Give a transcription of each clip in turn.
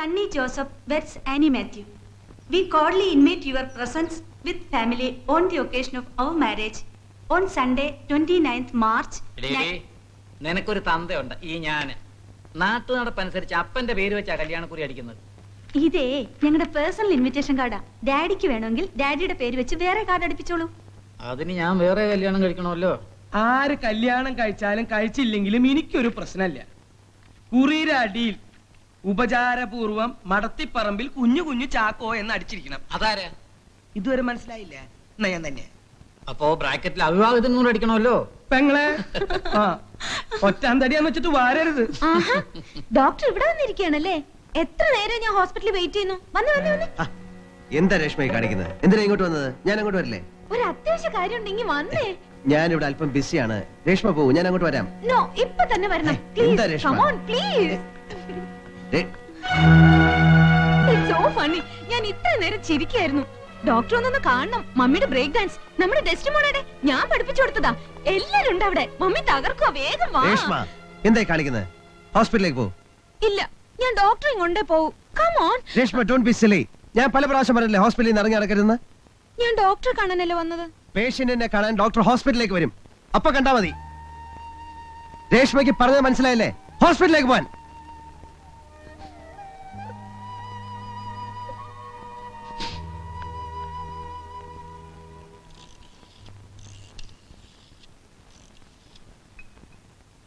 Sunny Joseph weds Annie Matthew. We cordially invite your presence with family on the occasion of our marriage on Sunday, 29th March. എടീ, നിനക്കൊരു തന്തയുണ്ട് ഈ ഞാൻ. നാട്ടു നടപ്പനുസരിച്ച് അപ്പന്റെ പേര് വെച്ചാ കല്യാണക്കുറി അടിക്കുന്നത്. ഇതേ ഞങ്ങളുടെ പേഴ്സണൽ ഇൻവിറ്റേഷൻ കാർഡാ ഡാഡിക്ക് വേണമെങ്കിൽ ഡാഡിയുടെ പേര് വെച്ച് വേറെ കാർഡ് അടിപ്പിച്ചോളൂ. അതിന് ഞാൻ വേറെ കല്യാണം കഴിക്കണമല്ലോ. ആര് കല്യാണം കഴിച്ചാലും കഴിച്ചില്ലെങ്കിലും എനിക്കൊരു പ്രശ്നമല്ല. കുറിയുടെ അടിയിൽ ഉപചാരപൂർവം മടത്തിപ്പറമ്പിൽ കുഞ്ഞു കുഞ്ഞു ചാക്കോ എന്ന് അടിച്ചിരിക്കണം. അതാരാ? ഇതുവരെ മനസ്സിലായില്ല? എന്നാ ഞാൻ തന്നെ. അപ്പോ ബ്രാക്കറ്റിൽ അവിവാഹത്തിന് കൂടെ അടിക്കണമല്ലോ? പെങ്ങളെ ആ ഒറ്റാന്തടിയാന്ന് വെച്ചിട്ട് വാരരുത്. ആഹാ ഡോക്ടർ ഇവിടെ വന്നിരിക്കുകയാണല്ലേ? എത്ര നേരം ഞാൻ ഹോസ്പിറ്റലിൽ വെയിറ്റ് ചെയ്യുന്നു? വന്ന് വന്ന് വന്ന്. ആ, എന്താ രേഷ്മയെ കാണിക്കുന്നത്? എന്തിനാ ഇങ്ങോട്ട് വന്നത്? ഞാൻ അങ്ങോട്ട് വരില്ലേ? ഒരു അത്യാവശ്യ കാര്യം ഉണ്ടെങ്കിൽ വന്നേ. ഞാൻ ഇവിടെ അല്പം ബിസിയാണ്. രേഷ്മ പോകൂ ഞാൻ അങ്ങോട്ട് വരാം. നോ ഇപ്പൊ തന്നെ വരണം. ഏയ്, എന്താ please Reshma? Come on please ഞാൻ ഇത്ര നേരം ചിരിക്കായിരുന്നു. ഡോക്ടർ ഒന്നൊന്ന് കാണണം. മമ്മിയുടെ ബ്രേക്ക് ഡാൻസ് നമ്മുടെ ഡെസ്റ്റിമോണയുടെ ഞാൻ പഠിപ്പിച്ചു കൊടുത്തതാ. എല്ലാരും ഉണ്ട് അവിടെ. മമ്മി തകർക്കുക വേഗം വാ. എന്തായി കാണിക്കുന്നത് ഹോസ്പിറ്റലിലേക്ക് പോ. ഇല്ല. ഞാൻ ഡോക്ടറെ കൊണ്ടേ പോവും. Come on Reshma don't be silly ഞാൻ പല പ്രാവശ്യം പറഞ്ഞില്ലേ ഹോസ്പിറ്റലിൽ നിന്ന് ഇറങ്ങി നടക്കരുതെന്ന്? ഞാൻ ഡോക്ടറെ കാണാനല്ലേ വന്നത്? പേഷ്യന്റിനെ കാണാൻ ഡോക്ടർ ഹോസ്പിറ്റലിലേക്ക് വരും. അപ്പൊ കണ്ടാ മതി. രേഷ്മയ്ക്ക് പറഞ്ഞത് മനസ്സിലായില്ലേ? ഹോസ്പിറ്റലിലേക്ക് പോവാൻ.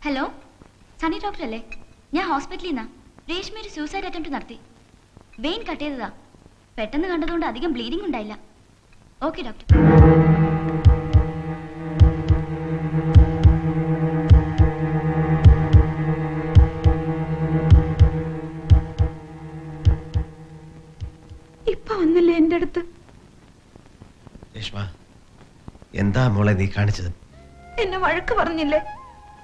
ഹലോ സണ്ണി ഡോക്ടർ അല്ലേ? ഞാൻ ഹോസ്പിറ്റലിൽ നിന്നാ. രേഷ്മ ഒരു സൂസൈഡ് അറ്റംപ്റ്റ് നടത്തി. വെയിൻ കട്ട് ചെയ്തതാ. പെട്ടെന്ന് കണ്ടതുകൊണ്ട് അധികം ബ്ലീഡിംഗ് ഉണ്ടായില്ല. ഓക്കെ ഡോക്ടർ ഇപ്പൊ വന്നില്ലേ എന്റെ അടുത്ത്? രേഷ്മ എന്താ മോളെ നീ കാണിച്ചത്? എന്നെ വഴക്ക് പറഞ്ഞില്ലേ?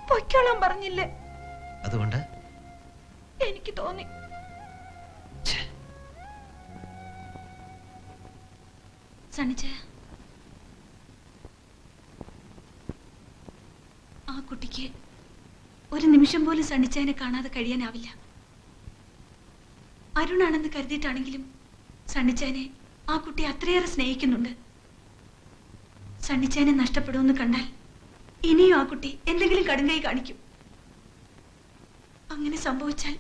പൊയ്ക്കോളാൻ പറഞ്ഞില്ലേ? അതുകൊണ്ട്? എനിക്ക് തോന്നി. സണിച്ച ആ കുട്ടിക്ക് ഒരു നിമിഷം പോലും സണ്ണിച്ചതിനെ കാണാതെ കഴിയാനാവില്ല. അരുണാണെന്ന് കരുതിയിട്ടാണെങ്കിലും സണ്ണിച്ചാനെ ആ കുട്ടി അത്രയേറെ സ്നേഹിക്കുന്നുണ്ട്. സണ്ണിച്ചാനെ നഷ്ടപ്പെടുമെന്ന് കണ്ടാൽ ഇനിയും ആ കുട്ടി എന്തെങ്കിലും കടുങ്കൈ കാണിക്കും. അങ്ങനെ സംഭവിച്ചാൽ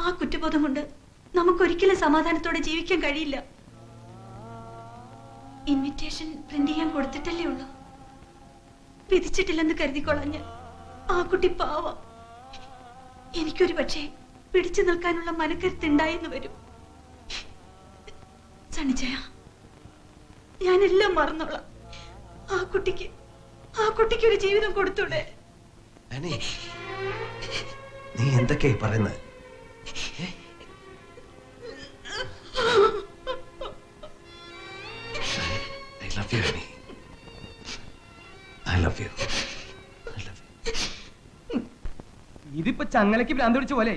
ആ കുറ്റബോധം കൊണ്ട് നമുക്കൊരിക്കലും സമാധാനത്തോടെ ജീവിക്കാൻ കഴിയില്ല. ഇൻവിറ്റേഷൻ പ്രിന്റ് ചെയ്യാൻ കൊടുത്തിട്ടല്ലേ ഉള്ളൂ. വിധിച്ചിട്ടില്ലെന്ന് കരുതിക്കൊള്ളാൻ ഞാൻ ആ കുട്ടി പാവ. എനിക്കൊരു പക്ഷേ പിടിച്ചു നിൽക്കാനുള്ള മനക്കരുത്തുണ്ടായെന്ന് വരും. സണിജയ ഞാനെല്ലാം മറന്നോളാം. ആ കുട്ടിക്ക് ആ കുട്ടിക്ക് ഒരു ജീവിതം കൊടുത്തൂടെ? അനി നീ എന്തൊക്കെയായി പറയുന്നത് I love you Ani. I love you. I love you. ഇതിപ്പോ ചങ്ങലയ്ക്ക് ഭ്രാന്ത് പിടിച്ച പോലെ.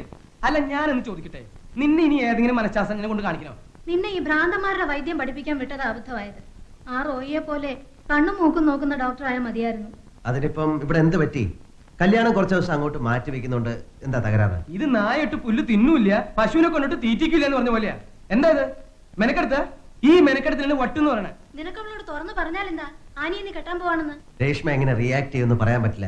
അല്ല ഞാനൊന്ന് ചോദിക്കട്ടെ. നിന്നെ ഇനി ഏതെങ്കിലും മനഃശാസ്ത്രജ്ഞനെ കൊണ്ട് കാണിക്കണോ? നിന്നെ ഈ ഭ്രാന്തന്മാരുടെ വൈദ്യം പഠിപ്പിക്കാൻ വിട്ടത് അബദ്ധമായത്. ആ റോയിയെ പോലെ കണ്ണും മൂക്കും നോക്കുന്ന ഡോക്ടറായ മതിയായിരുന്നു. അതിനിപ്പം ഇവിടെ എന്ത് പറ്റി? കല്യാണം കുറച്ച് ദിവസം അങ്ങോട്ട് മാറ്റി വെക്കുന്നുണ്ട് എന്താ തകരാറ്? ഇത് നായിട്ട് പുല്ല് തിന്നൂല്ല പശുവിനെ കൊണ്ടിട്ട് തീറ്റിക്കില്ല എന്ന് പറഞ്ഞ പോലെയാ. എന്താ ഇത്? മെനക്കെടുത്ത? ഈ മെനക്കെടുത്തിനാണ് വട്ടെന്ന് പറയണേ. നിനക്ക് അവളോട് തുറന്നു പറഞ്ഞാൽ എന്താ? ആനി എന്നെ കെട്ടാൻ പോവാണെന്ന്. രേഷ്മ എങ്ങനെ റിയാക്ട് ചെയ്യുമെന്ന് പറയാൻ പറ്റില്ല.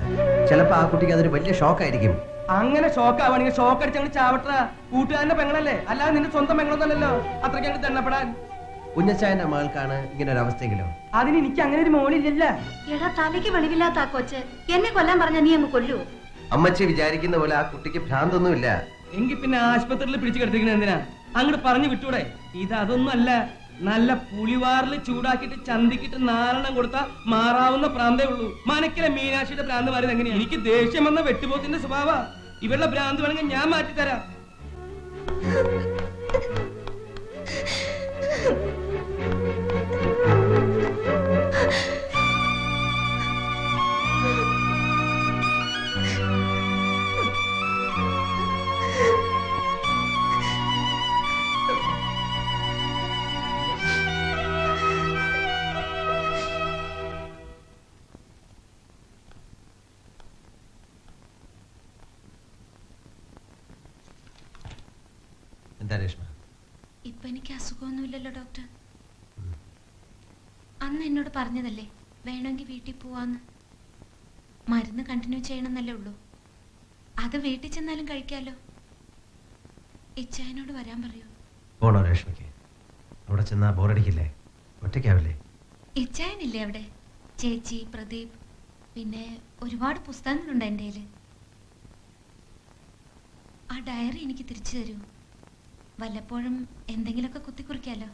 ചിലപ്പോ ആ കുട്ടിക്ക് അതൊരു വലിയ ഷോക്ക് ആയിരിക്കും അങ്ങനെ ഷോക്ക് ആവാണെങ്കിൽ ഷോക്ക് അടിച്ച് അങ്ങ് ചാവട്ട കൂട്ടുകാരന്റെ പെങ്ങളല്ലേ? അല്ലാതെ നിന്റെ സ്വന്തം പെങ്ങളൊന്നല്ലല്ലോ അത്രയ്ക്ക് അങ്ങ് തെണ്ണപ്പെടാൻ കുഞ്ഞച്ചായന്റെ മകൾക്കാണ് ഇങ്ങനെ ഒരു അവസ്ഥയെങ്കിലോ അതിന് എനിക്ക് അങ്ങനെ ഒരു മോളില്ലല്ല. എടാ തലയ്ക്ക് വെളിവില്ലാത്ത ആ കൊച്ച്. എന്നെ കൊല്ലാൻ പറഞ്ഞ നീ അങ്ങ് കൊല്ലുവോ? അമ്മച്ചി വിചാരിക്കുന്ന പോലെ ആ കുട്ടിക്ക് ഭ്രാന്തൊന്നുമില്ല. എങ്കിൽ പിന്നെ ആശുപത്രിയിൽ പിടിച്ചു കിടത്തിക്കുന്നത് എന്തിനാ? അങ്ങോട്ട് പറഞ്ഞു വിട്ടൂടെ? ഇത് അതൊന്നും അല്ല നല്ല പുളിവാറിൽ ചൂടാക്കിയിട്ട് ചന്തിക്കിട്ട് നാരണം കൊടുത്താ മാറാവുന്ന പ്രാന്തേ ഉള്ളൂ. മനക്കിലെ മീനാക്ഷിയുടെ പ്രാന്ത് മാറിയത് എങ്ങനെയാ? എനിക്ക് ദേഷ്യം വന്ന വെട്ടുപോത്തിന്റെ സ്വഭാവ. ഇവരുടെ ഭ്രാന്ത് വേണമെങ്കിൽ ഞാൻ മാറ്റിത്തരാം. എന്താ രേഷ്മ? ഇപ്പൊ എനിക്ക് അസുഖമൊന്നുമില്ലല്ലോ ഡോക്ടർ. അന്ന് എന്നോട് പറഞ്ഞതല്ലേ വേണമെങ്കിൽ വീട്ടിൽ പോവാന്ന്. മരുന്ന് കണ്ടിന്യൂ ചെയ്യണമെന്നല്ലേ ഉള്ളൂ. അത് വീട്ടിൽ ചെന്നാലും കഴിക്കാലോ. ഇച്ചായനോട് വരാൻ പറയൂ. പോണോ രേഷ്മയ്ക്ക്? അവിടെ ചെന്നാ ബോറടിക്കില്ലേ? ഒറ്റയ്ക്കാവില്ലേ? ഇച്ചായനില്ലേ അവിടെ? ചേച്ചി പ്രദീപ് പിന്നെ ഒരുപാട് പുസ്തകങ്ങളുണ്ട് എന്റെ കയ്യിൽ ആ ഡയറി എനിക്ക് തിരിച്ചു തരൂ. വല്ലപ്പോഴും എന്തെങ്കിലുമൊക്കെ കുത്തിക്കുറിക്കാലോ.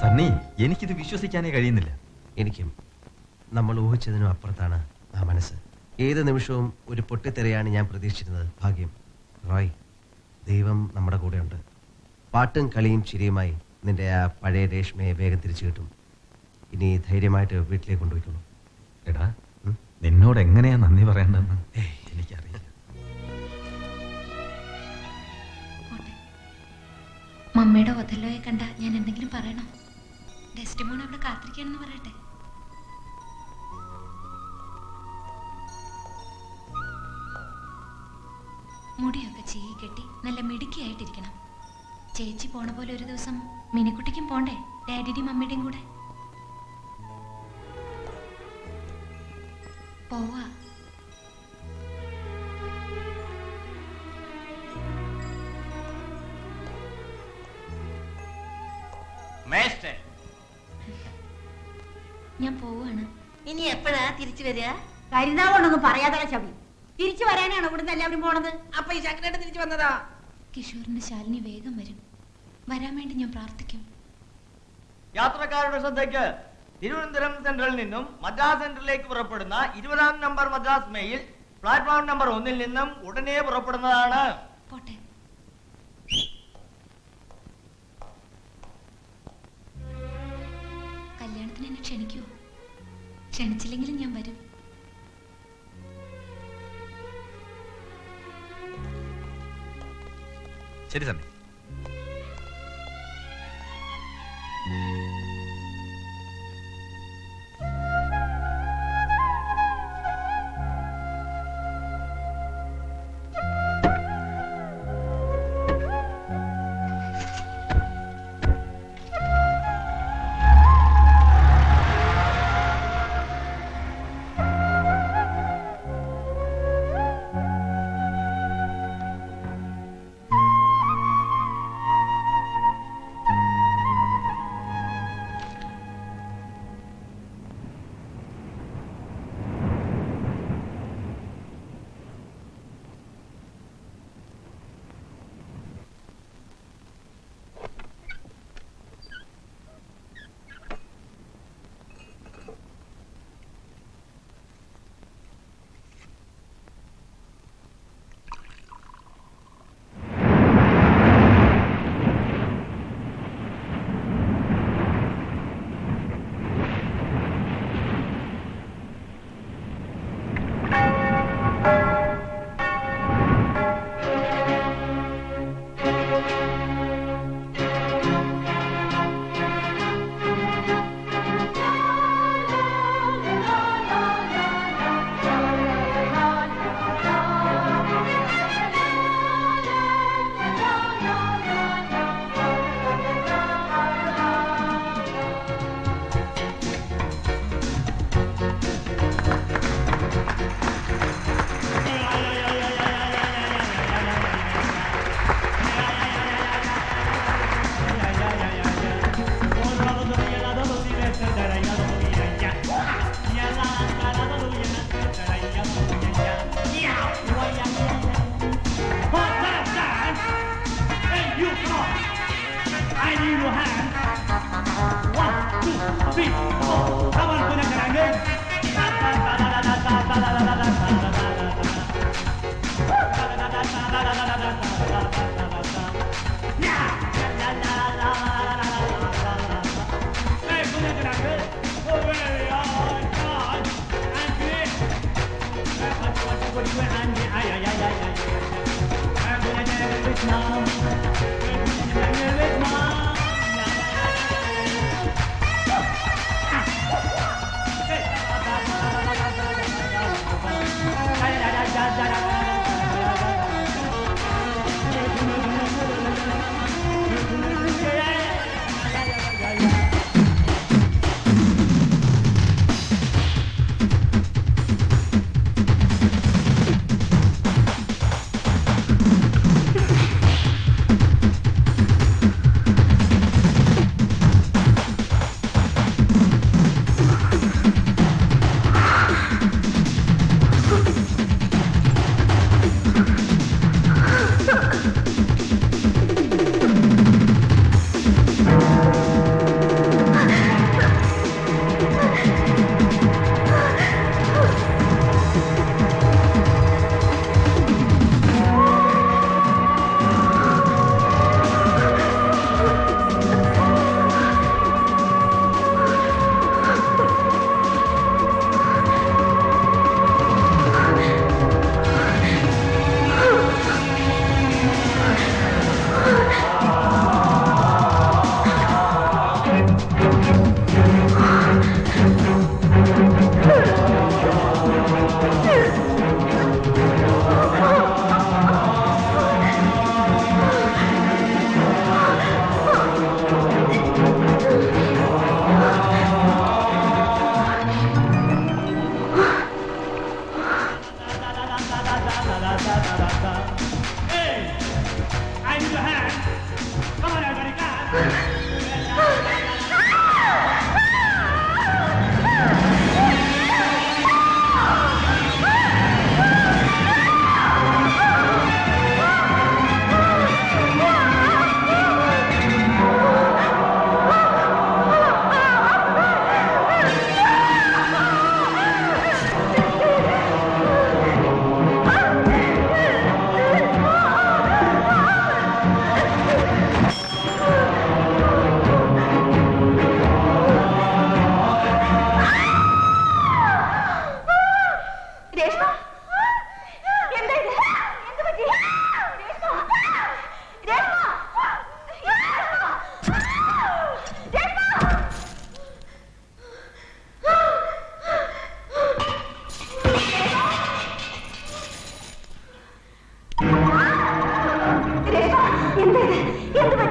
സണ്ണി എനിക്കിത് വിശ്വസിക്കാനേ കഴിയുന്നില്ല. എനിക്കും. നമ്മൾ ഊഹിച്ചതിനും അപ്പുറത്താണ് ആ മനസ്സ്. ഏത് നിമിഷവും ഒരു പൊട്ടിത്തെറിയാണ് ഞാൻ പ്രതീക്ഷിച്ചിരുന്നത് ഭാഗ്യം. റോയ് ദൈവം നമ്മുടെ കൂടെയുണ്ട്. പാട്ടും കളിയും ചിരിയുമായി നിന്റെ ആ പഴയ രേഷ്മയെ വേഗം തിരിച്ചു കിട്ടും. ഇനി ധൈര്യമായിട്ട് വീട്ടിലേക്ക് കൊണ്ടുപോയിക്കോളൂ. എടാ നിന്നോട് എങ്ങനെയാ നന്ദി പറയേണ്ടതെന്ന്? എനിക്കറിയില്ല. മമ്മിയുടെ ഒതല്ലോയെ കണ്ട ഞാൻ എന്തെങ്കിലും പറയണോ? ഡെസ്റ്റിമോൺ അവിടെ കാത്തിരിക്കണെന്ന് പറയട്ടെ. മുടിയൊക്കെ ചീകി കെട്ടി നല്ല മിടുക്കിയായിട്ടിരിക്കണം. ചേച്ചി പോണ പോലെ ഒരു ദിവസം മിനിക്കുട്ടിക്കും പോണ്ടേ? ഡാഡിയുടെയും മമ്മിയുടെയും കൂടെ? പോവാ. ഞാൻ പോവാണ്. ഇനി എപ്പോഴാ തിരിച്ചു വരിക? കരുതാവോണ്ടൊന്നും പറയാതെ ചവി തിരിച്ചു വരാനാണ് ഇവിടുന്ന് എല്ലാവരും പോണത്? അപ്പൊ ഈ ചക്കരട്ട് തിരിച്ചു വന്നതാ? കിഷോറിന്റെ ശാലിനി വേഗം വരും. വരാൻ വേണ്ടി ഞാൻ പ്രാർത്ഥിക്കും. യാത്രക്കാരുടെ ശ്രദ്ധയ്ക്ക് തിരുവനന്തപുരം സെൻട്രലിൽ നിന്നും മദ്രാസ് സെൻട്രലിലേക്ക് പുറപ്പെടുന്ന ഇരുപതാം number Madras mail platform number ഒന്നിൽ നിന്നും ഉടനെ പുറപ്പെടുന്നതാണ്. പോട്ടെ. കല്യാണത്തിന് എന്നെ ക്ഷണിക്കൂ. ക്ഷണിച്ചില്ലെങ്കിലും ഞാൻ വരും. ശരി സണ്ണി Now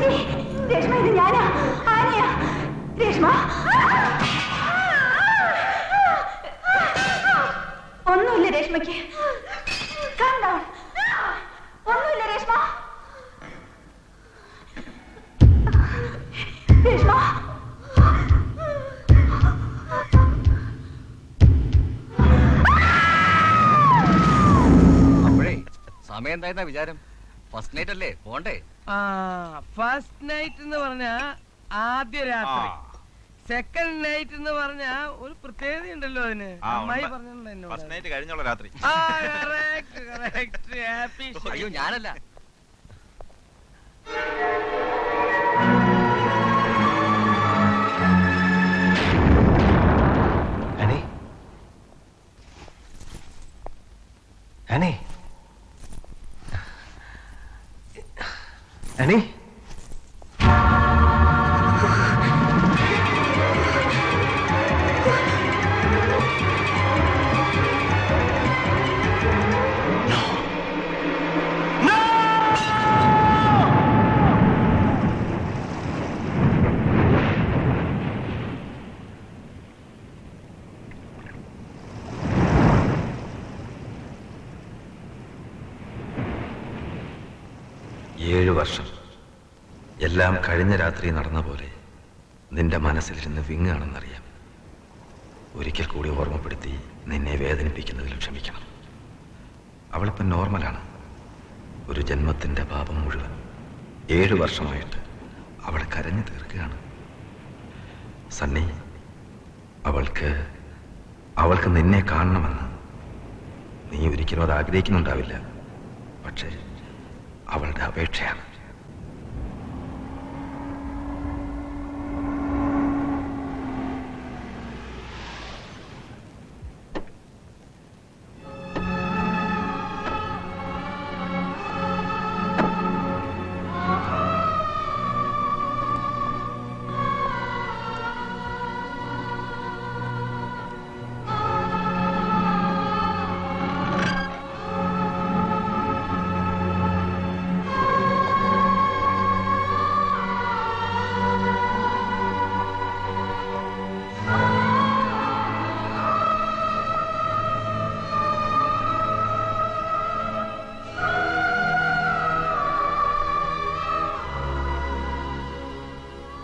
രേഷ്മ ഇത് ഞാനാ. ആനയാ രേഷ്മ? ഒന്നുമില്ല രേഷ്മയ്ക്ക്. ഒന്നുമില്ല രേഷ്മ. രേഷ്മ. സമയം എന്തായിരുന്ന വിചാരം? ഫസ്റ്റ് നൈറ്റ് അല്ലേ? പോണ്ടേ. ആ ഫസ്റ്റ് നൈറ്റ് എന്ന് പറഞ്ഞ ആദ്യ രാത്രി. സെക്കൻഡ് നൈറ്റ് എന്ന് പറഞ്ഞ ഒരു പ്രത്യേകത ഉണ്ടല്ലോ അതിന്. ആ, അമ്മായി ഉണ്ട്. പറഞ്ഞിട്ടുണ്ട് എന്നോട് ഫസ്റ്റ് നൈറ്റ് കഴിഞ്ഞുള്ള രാത്രി. ആ, correct, correct. Happy അയ്യോ ഞാനല്ല. അനി. അനി. అని എല്ലാം കഴിഞ്ഞ രാത്രി നടന്ന പോലെ നിന്റെ മനസ്സിലിരുന്ന് വിങ്ങാണെന്നറിയാം. ഒരിക്കൽ കൂടി ഓർമ്മപ്പെടുത്തി നിന്നെ വേദനിപ്പിക്കുന്നതിൽ ക്ഷമിക്കണം. അവളിപ്പം നോർമലാണ്. ഒരു ജന്മത്തിന്റെ പാപം മുഴുവൻ ഏഴു വർഷമായിട്ട് അവൾ കരഞ്ഞു തീർക്കുകയാണ്. സണ്ണി അവൾക്ക് അവൾക്ക് നിന്നെ കാണണമെന്ന് നീ ഒരിക്കലും അത് ആഗ്രഹിക്കുന്നുണ്ടാവില്ല. പക്ഷേ അവളുടെ അപേക്ഷയാണ്.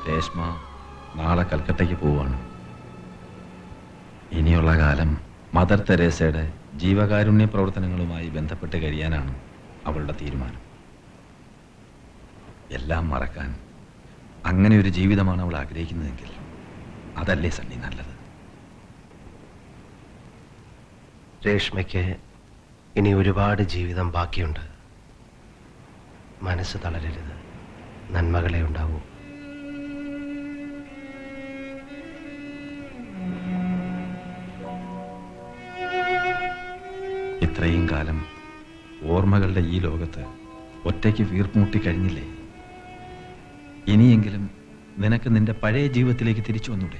രേഷ്മ നാളെ കൽക്കട്ടയ്ക്ക് പോവാണ്. ഇനിയുള്ള കാലം മദർ തെരേസയുടെ ജീവകാരുണ്യ പ്രവർത്തനങ്ങളുമായി ബന്ധപ്പെട്ട് കഴിയാനാണ് അവളുടെ തീരുമാനം. എല്ലാം മറക്കാൻ അങ്ങനെ ഒരു ജീവിതമാണ് അവൾ ആഗ്രഹിക്കുന്നതെങ്കിൽ അതല്ലേ സണ്ണി നല്ലത്? രേഷ്മയ്ക്ക് ഇനി ഒരുപാട് ജീവിതം ബാക്കിയുണ്ട്. മനസ്സ് തളരരുത്. നന്മകളെ ഉണ്ടാവൂ. ഇത്രയും കാലം ഓർമ്മകളുടെ ഈ ലോകത്ത് ഒറ്റയ്ക്ക് വീർപ്പുമുട്ടി കഴിഞ്ഞില്ലേ? ഇനിയെങ്കിലും നിനക്ക് നിന്റെ പഴയ ജീവിതത്തിലേക്ക് തിരിച്ചു വന്നൂടെ?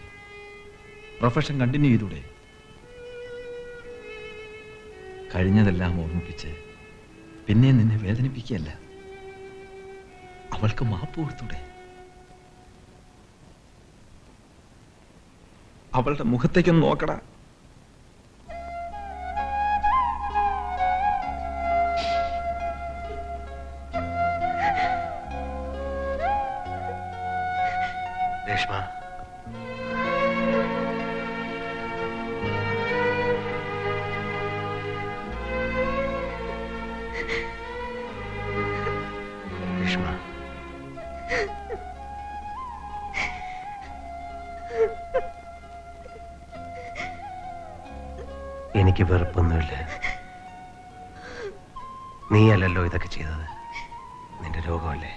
പ്രൊഫഷൻ കണ്ടിന്യൂ ചെയ്തൂടെ? കഴിഞ്ഞതെല്ലാം ഓർമ്മിപ്പിച്ച് പിന്നെ നിന്നെ വേദനിപ്പിക്കുകയല്ല. അവൾക്ക് മാപ്പ് കൊടുത്തൂടെ? അവളുടെ മുഖത്തേക്കൊന്ന് നോക്കടാ. എനിക്ക് വെറുപ്പൊന്നുമില്ല. നീയല്ലല്ലോ ഇതൊക്കെ ചെയ്തത്. നിന്റെ രോഗമല്ലേ?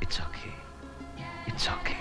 It's okay it's okay